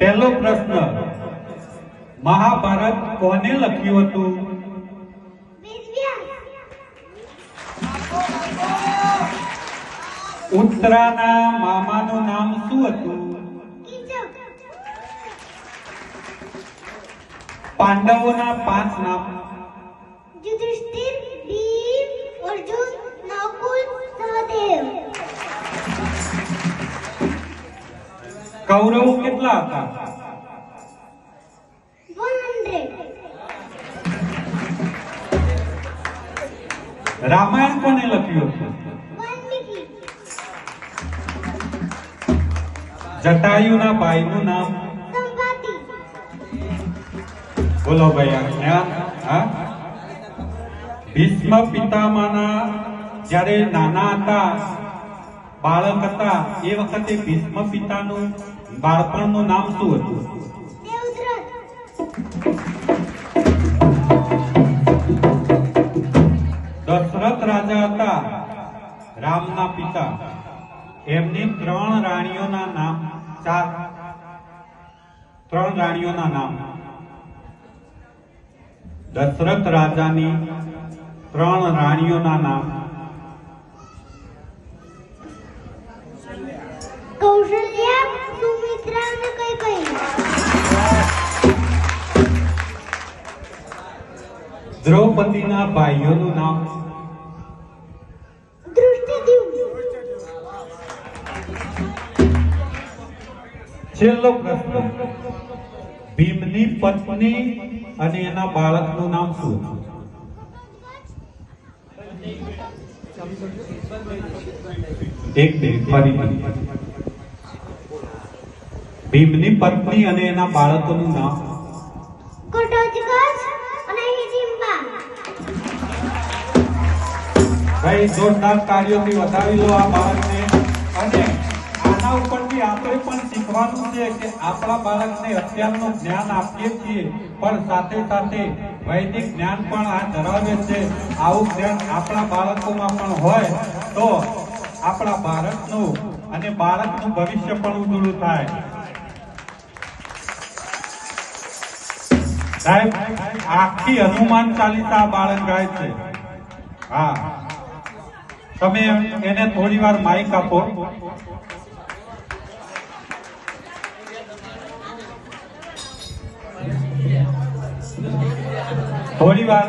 પહેલો પ્રશ્ન, મહાભારત કોને લખ્યું હતું? ઉત્તરાના મામાનું નામ શું હતું? પાંડવોના પાંચ નામ. યુધિષ્ઠિર, ભીમ, અર્જુન નકુલ કૌરવો કેટલા હતા? 100 રામાયણ કોને લખ્યું હતું? જટાયુના ભાઈનું નામ? બોલો ભાઈ હા ભીષ્મ પિતામાના જ્યારે નાના હતા બાળક હતા. એ વખતે ભીષ્મ પિતાનું બાળપણનું નામ શું હતું? દશરથ રાજા હતા. રામના પિતા. એમની ત્રણ રાણીઓના નામ ચાર ત્રણ રાણીઓના નામ. દશરથ રાજાની ત્રણ રાણીઓના નામ. દ્રૌપદીના ભાઈઓનું નામ? છેલ્લો પ્રશ્ન. ભીમની પત્ની અને એના બાળકનું નામ શું? એક મિનિટ, ફરી ભીમની પત્ની અને એના બાળકોનું નામ? ભાઈ જોરદાર કાર્યોથી વધાવી લો આ બાળકને. અને આના ઉપરથી આપણે પણ શીખવાનું છે કે આપણા બાળકને અત્યારનું જ્ઞાન આપીએ છીએ પણ સાથે સાથે વૈદિક જ્ઞાન પણ આ ધરાવે છે. આવું જ્ઞાન આપણા બાળકોમાં પણ હોય તો આપણા ભારતનું અને બાળકનું ભવિષ્ય પણ ઉજળું થાય. સાહેબ, આખી હનુમાન ચાલીસા બાળક ગાય છે. હા. તમે એને થોડી વાર માઇક આપો. થોડી વાર.